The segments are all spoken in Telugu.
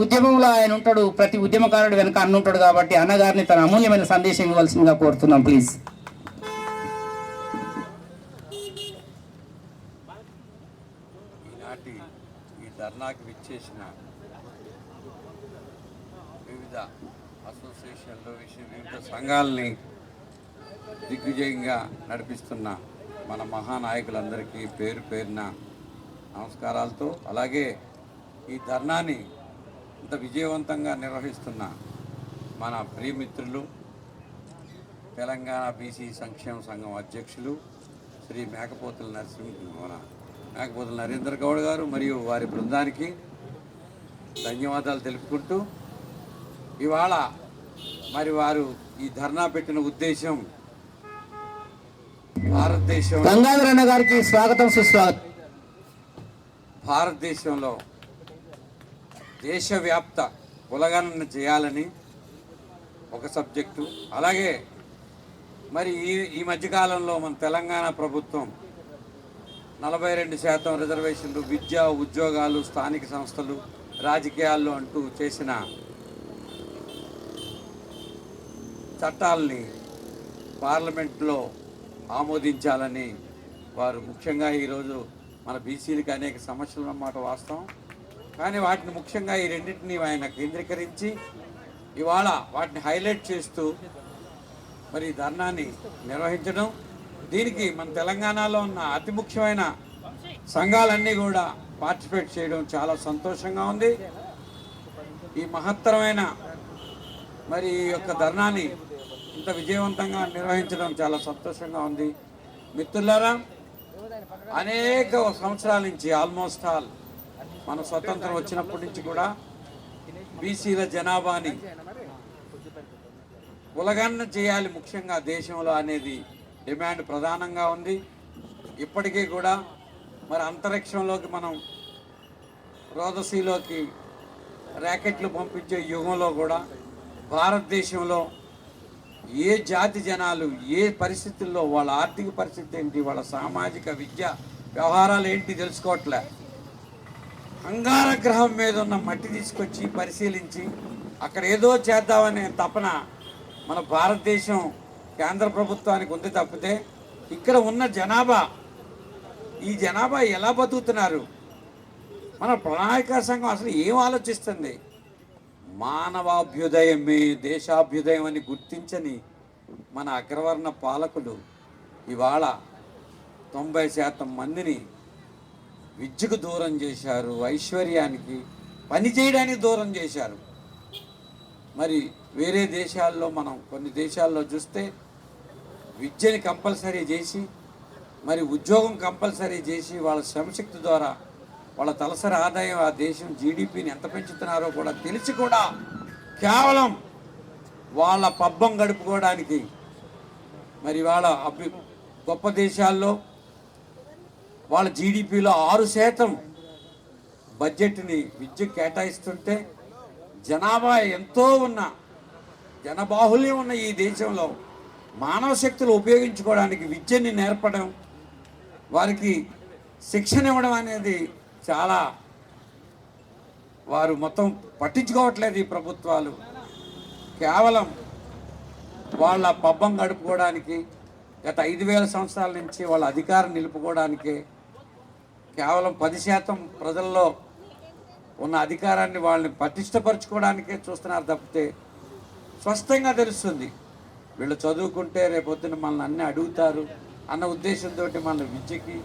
ఉద్యమంలో ఆయన ఉంటాడు ప్రతి ఉద్యమకారుడు వెనక అన్న ఉంటాడు కాబట్టి అన్నగారిని తన అమూల్యమైన సందేశం ఇవ్వాల్సిందిగా కోరుతున్నాం ప్లీజ్ ఈనాటి ఈ ధర్నాకి విచ్చేసిన వివిధ అసోసియేషన్లు వివిధ సంఘాలని దిగ్విజయంగా నడిపిస్తున్న మన మహానాయకులందరికీ పేరు పేరున నమస్కారాలతో అలాగే ఈ ధర్నాని ఇంత విజయవంతంగా నిర్వహిస్తున్న మన ప్రియమిత్రులు తెలంగాణ బీసీ సంక్షేమ సంఘం అధ్యక్షులు శ్రీ మేకపోతుల నరసింహ మన మేకపోతుల నరేంద్ర గౌడ్ గారు మరియు వారి బృందానికి ధన్యవాదాలు తెలుపుకుంటూ ఇవాళ మరి వారు ఈ ధర్నా పెట్టిన ఉద్దేశం భారతదేశం గంగాధర్ అన్న గారికి స్వాగతం సుస్వాగతం. భారతదేశంలో దేశవ్యాప్త కులగణన చేయాలని ఒక సబ్జెక్టు. అలాగే మరి ఈ ఈ మధ్యకాలంలో మన తెలంగాణ ప్రభుత్వం నలభై రెండు శాతం రిజర్వేషన్లు విద్య ఉద్యోగాలు స్థానిక సంస్థలు రాజకీయాల్లో అంటూ చేసిన చట్టాలని పార్లమెంట్లో ఆమోదించాలని వారు ముఖ్యంగా ఈరోజు మన బీసీలకి అనేక సమస్యలు అన్నమాట వాస్తవం. కానీ వాటిని ముఖ్యంగా ఈ రెండింటిని ఆయన కేంద్రీకరించి ఇవాళ వాటిని హైలైట్ చేస్తూ మరి ఈ ధర్నాన్ని నిర్వహించడం. దీనికి మన తెలంగాణలో ఉన్న అతి ముఖ్యమైన సంఘాలన్నీ కూడా పార్టిసిపేట్ చేయడం చాలా సంతోషంగా ఉంది. ఈ మహత్తరమైన మరి ఈ యొక్క ధర్నాన్ని ఇంత విజయవంతంగా నిర్వహించడం చాలా సంతోషంగా ఉంది. మిత్రులారా అనేక సంవత్సరాల నుంచి ఆల్మోస్ట్ ఆల్ మన స్వతంత్రం వచ్చినప్పటి నుంచి కూడా బీసీల జనాభాని ఉలగన్న చేయాలి ముఖ్యంగా దేశంలో అనేది డిమాండ్ ప్రధానంగా ఉంది. ఇప్పటికీ కూడా మరి అంతరిక్షంలోకి మనం రోదసీలోకి ర్యాకెట్లు పంపించే యుగంలో కూడా భారతదేశంలో ఏ జాతి జనాలు ఏ పరిస్థితుల్లో వాళ్ళ ఆర్థిక పరిస్థితి ఏంటి వాళ్ళ సామాజిక విద్య వ్యవహారాలు ఏంటి తెలుసుకోవట్లే. అంగార గ్రహం మీద ఉన్న మట్టి తీసుకొచ్చి పరిశీలించి అక్కడ ఏదో చేద్దామనే తపన మన భారతదేశం కేంద్ర ప్రభుత్వానికి ఉంది తప్పితే ఇక్కడ ఉన్న జనాభా ఈ జనాభా ఎలా బతుకుతున్నారు? మన ప్రణాళిక సంఘం అసలు ఏం ఆలోచిస్తుంది? మానవాభ్యుదయమే దేశాభ్యుదయం అని గుర్తించని మన అగ్రవర్ణ పాలకులు ఇవాళ తొంభై శాతం మందిని విద్యకు దూరం చేశారు ఐశ్వర్యానికి పని చేయడానికి దూరం చేశారు. మరి వేరే దేశాల్లో మనం కొన్ని దేశాల్లో చూస్తే విద్యని కంపల్సరీ చేసి మరి ఉద్యోగం కంపల్సరీ చేసి వాళ్ళ శ్రమశక్తి ద్వారా వాళ్ళ తలసరి ఆదాయం ఆ దేశం జీడిపిని ఎంత పెంచుతున్నారో కూడా తెలిసి కూడా కేవలం వాళ్ళ పబ్బం గడుపుకోవడానికి మరి వాళ్ళ అభి గొప్ప దేశాల్లో వాళ్ళ జీడిపిలో ఆరు శాతం బడ్జెట్ని విద్య కేటాయిస్తుంటే జనాభా ఎంతో ఉన్న జనబాహుల్యం ఉన్న ఈ దేశంలో మానవ శక్తులు ఉపయోగించుకోవడానికి విద్యని నేర్పడం వారికి శిక్షణ ఇవ్వడం అనేది చాలా వారు మొత్తం పట్టించుకోవట్లేదు ఈ ప్రభుత్వాలు. కేవలం వాళ్ళ పబ్బం గడుపుకోవడానికి గత ఐదు వేల సంవత్సరాల నుంచి వాళ్ళ అధికారం నిలుపుకోవడానికే కేవలం పది శాతం ప్రజల్లో ఉన్న అధికారాన్ని వాళ్ళని పటిష్టపరచుకోవడానికే చూస్తున్నారు తప్పితే స్పష్టంగా తెలుస్తుంది. వీళ్ళు చదువుకుంటే రేపొద్దున మనల్ని అన్నీ అడుగుతారు అన్న ఉద్దేశంతో మన విద్యకి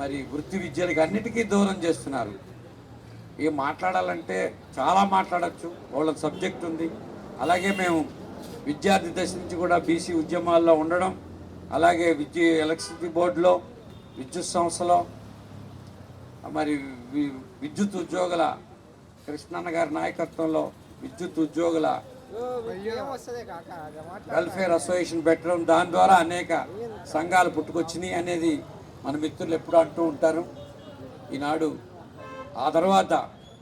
మరి వృత్తి విద్యలకి అన్నిటికీ దూరం చేస్తున్నారు. ఏం మాట్లాడాలంటే చాలా మాట్లాడచ్చు వాళ్ళ సబ్జెక్ట్ ఉంది. అలాగే మేము విద్యార్థి దశ నుంచి కూడా బీసీ ఉద్యమాల్లో ఉండడం అలాగే విద్య ఎలక్ట్రిసిటీ బోర్డులో విద్యుత్ సంస్థలో మరి వి- విద్యుత్ ఉద్యోగుల కృష్ణన్న గారి నాయకత్వంలో విద్యుత్ ఉద్యోగుల వెల్ఫేర్ అసోసియేషన్ పెట్టడం దాని ద్వారా అనేక సంఘాలు పుట్టుకొచ్చినాయి అనేది మన మిత్రులు ఎప్పుడు అంటూ ఉంటారు. ఈనాడు ఆ తర్వాత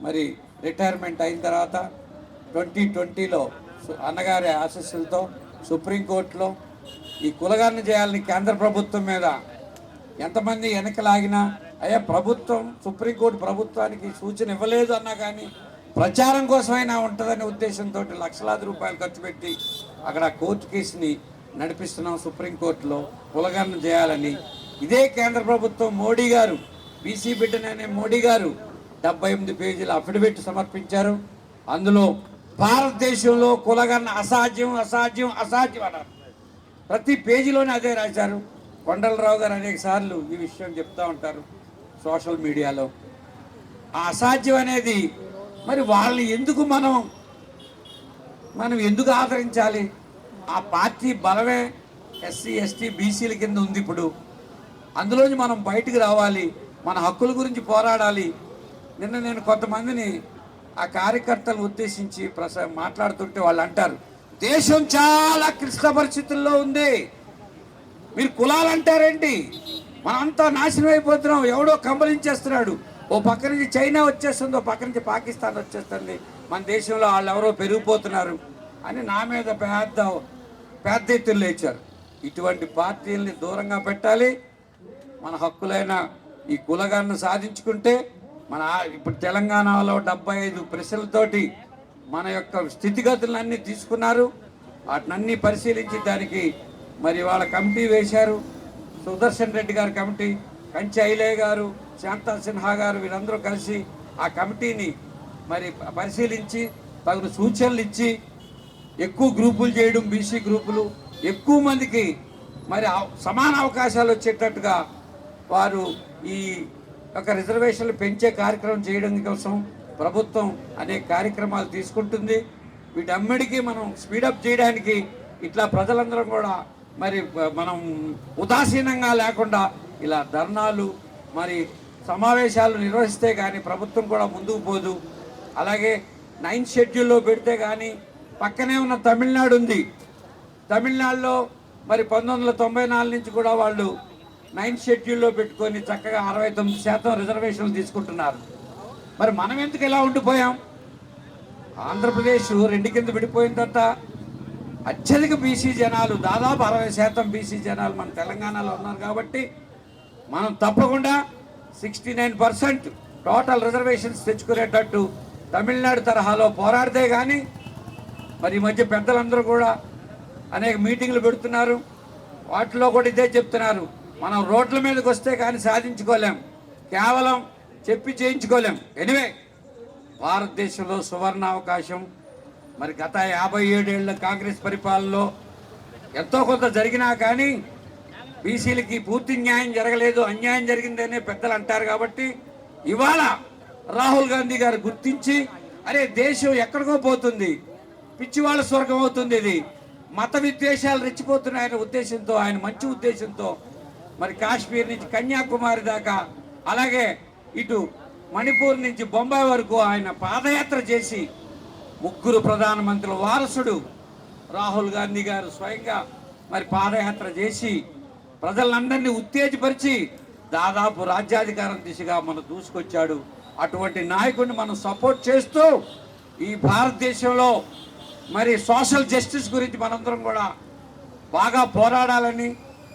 మరి రిటైర్మెంట్ అయిన తర్వాత ట్వంటీ ట్వంటీలో అన్నగారి ఆశస్సులతో సుప్రీంకోర్టులో ఈ కులగారణ చేయాలని కేంద్ర ప్రభుత్వం మీద ఎంతమంది వెనక లాగినా అయ్యా ప్రభుత్వం సుప్రీంకోర్టు ప్రభుత్వానికి సూచన ఇవ్వలేదు అన్నా కానీ ప్రచారం కోసమైనా ఉంటుందనే ఉద్దేశంతో లక్షలాది రూపాయలు ఖర్చు పెట్టి అక్కడ కోర్టు కేసుని నడిపిస్తున్నాం సుప్రీంకోర్టులో కులగణన చేయాలని. ఇదే కేంద్ర ప్రభుత్వం మోడీ గారు బీసీ బిడ్డననే మోడీ గారు డెబ్బై ఎనిమిది పేజీల అఫిడవిట్ సమర్పించారు. అందులో భారతదేశంలో కులగన్న అసాధ్యం అసాధ్యం అసాధ్యం అన్నారు. ప్రతి పేజీలోనే అదే రాశారు. కొండలరావు గారు అనేక సార్లు ఈ విషయం చెప్తా ఉంటారు. సోషల్ మీడియాలో. ఆ అసాధ్యం అనేది మరి వాళ్ళని ఎందుకు మనం మనం ఎందుకు ఆదరించాలి? ఆ పార్టీ బలమే ఎస్సీ ఎస్టీ బీసీల కింద ఉంది ఇప్పుడు. అందులోంచి మనం బయటికి రావాలి. మన హక్కుల గురించి పోరాడాలి. నిన్న నేను కొంతమందిని ఆ కార్యకర్తలు ఉద్దేశించి ప్రస మాట్లాడుతుంటే వాళ్ళు అంటారు దేశం చాలా క్లిష్ట పరిస్థితుల్లో ఉంది. మీరు కులాలు అంటారేంటి? మనంతా నాశనం అయిపోతున్నాం. ఎవడో కంబలించేస్తున్నాడు. ఓ పక్క నుంచి చైనా వచ్చేస్తుంది ఓ పక్క నుంచి పాకిస్తాన్ వచ్చేస్తుంది. మన దేశంలో వాళ్ళు ఎవరో పెరిగిపోతున్నారు అని నా మీద పెద్ద పెద్ద ఎత్తులు లేచారు. ఇటువంటి పార్టీల్ని దూరంగా పెట్టాలి. మన హక్కులైన ఈ కులగాన్ని సాధించుకుంటే మన ఇప్పుడు తెలంగాణలో డెబ్బై ఐదు ప్రశ్నలతోటి మన యొక్క స్థితిగతులన్నీ తీసుకున్నారు. వాటినన్నీ పరిశీలించి దానికి మరి వాళ్ళ కమిటీ వేశారు. సుదర్శన్ రెడ్డి గారి కమిటీ కంచి ఐలయ్య గారు శాంతా సిన్హా గారు వీరందరూ కలిసి ఆ కమిటీని మరి పరిశీలించి తగిన సూచనలు ఇచ్చి ఎక్కువ గ్రూపులు చేయడం బీసీ గ్రూపులు ఎక్కువ మందికి మరి అవ- సమాన అవకాశాలు వచ్చేటట్టుగా వారు ఈ యొక్క రిజర్వేషన్లు పెంచే కార్యక్రమం చేయడం కోసం ప్రభుత్వం అనేక కార్యక్రమాలు తీసుకుంటుంది. వీటన్నిటికీ మనం స్పీడప్ చేయడానికి ఇట్లా ప్రజలందరం కూడా మరి మనం ఉదాసీనంగా లేకుండా ఇలా ధర్నాలు మరి సమావేశాలు నిర్వహిస్తే కానీ ప్రభుత్వం కూడా ముందుకు పోదు. అలాగే నైన్త్ షెడ్యూల్లో పెడితే కానీ పక్కనే ఉన్న తమిళనాడు ఉంది. తమిళనాడులో మరి పంతొమ్మిది తొంభై నాలుగు నుంచి కూడా వాళ్ళు నైన్త్ షెడ్యూల్లో పెట్టుకొని చక్కగా అరవై తొమ్మిది శాతం రిజర్వేషన్లు తీసుకుంటున్నారు. మరి మనం ఎందుకు ఇలా ఉండిపోయాం? ఆంధ్రప్రదేశ్ రెండు కింద విడిపోయిన తర్వాత అత్యధిక బీసీ జనాలు దాదాపు అరవై శాతం బీసీ జనాలు మన తెలంగాణలో ఉన్నారు కాబట్టి మనం తప్పకుండా sixty nine percent total reservations తెచ్చుకునేటట్టు Tamil Nadu తరహాలో పోరాడితే కానీ మరి ఈ మధ్య పెద్దలందరూ కూడా అనేక మీటింగ్లు పెడుతున్నారు. వాటిలో కూడా ఇదే చెప్తున్నారు. మనం రోడ్ల మీదకి వస్తే కానీ సాధించుకోలేం. కేవలం చెప్పి చేయించుకోలేం. ఎనివే భారతదేశంలో సువర్ణ అవకాశం మరి గత యాభై ఏడేళ్ళ కాంగ్రెస్ పరిపాలనలో ఎంతో కొంత జరిగినా కానీ బీసీలకి పూర్తి న్యాయం జరగలేదు అన్యాయం జరిగిందనే పెద్దలు అంటారు కాబట్టి ఇవాళ రాహుల్ గాంధీ గారు గుర్తించి అరే దేశం ఎక్కడికో పోతుంది పిచ్చివాళ్ళ స్వర్గం అవుతుంది ఇది. మత విద్వేషాలు రెచ్చిపోతున్నాయనే ఉద్దేశంతో ఆయన మంచి ఉద్దేశంతో మరి కాశ్మీర్ నుంచి కన్యాకుమారి దాకా అలాగే ఇటు మణిపూర్ నుంచి బొంబాయి వరకు ఆయన పాదయాత్ర చేసి ముగ్గురు ప్రధానమంత్రుల వారసుడు రాహుల్ గాంధీ గారు స్వయంగా మరి పాదయాత్ర చేసి ప్రజలందరినీ ఉత్తేజపరిచి దాదాపు రాజ్యాధికారం దిశగా మనం దూసుకొచ్చాడు. అటువంటి నాయకుడిని మనం సపోర్ట్ చేస్తూ ఈ భారతదేశంలో మరి సోషల్ జస్టిస్ గురించి మనందరం కూడా బాగా పోరాడాలని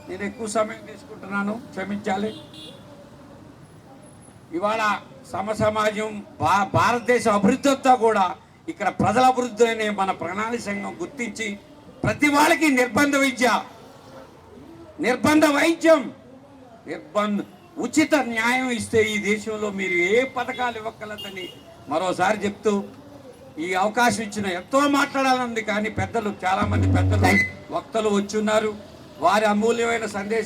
నేను ఎక్కువ సమయం తీసుకుంటున్నాను. క్షమించాలి. ఇవాళ సమసమాజం భా భారతదేశ అభివృద్ధి అంతా కూడా ఇక్కడ ప్రజల అభివృద్ధి అనే మన ప్రణాళిక సంఘం గుర్తించి ప్రతి వాళ్ళకి నిర్బంధ విద్య నిర్బంధ వైద్యం నిర్బంధ ఉచిత న్యాయం ఇస్తే ఈ దేశంలో మీరు ఏ పథకాలు ఇవ్వగలదని మరోసారి చెప్తూ ఈ అవకాశం ఇచ్చిన ఎంతో మాట్లాడాలని కానీ పెద్దలు చాలా మంది పెద్దలు వక్తలు వచ్చున్నారు. వారి అమూల్యమైన సందేశాలు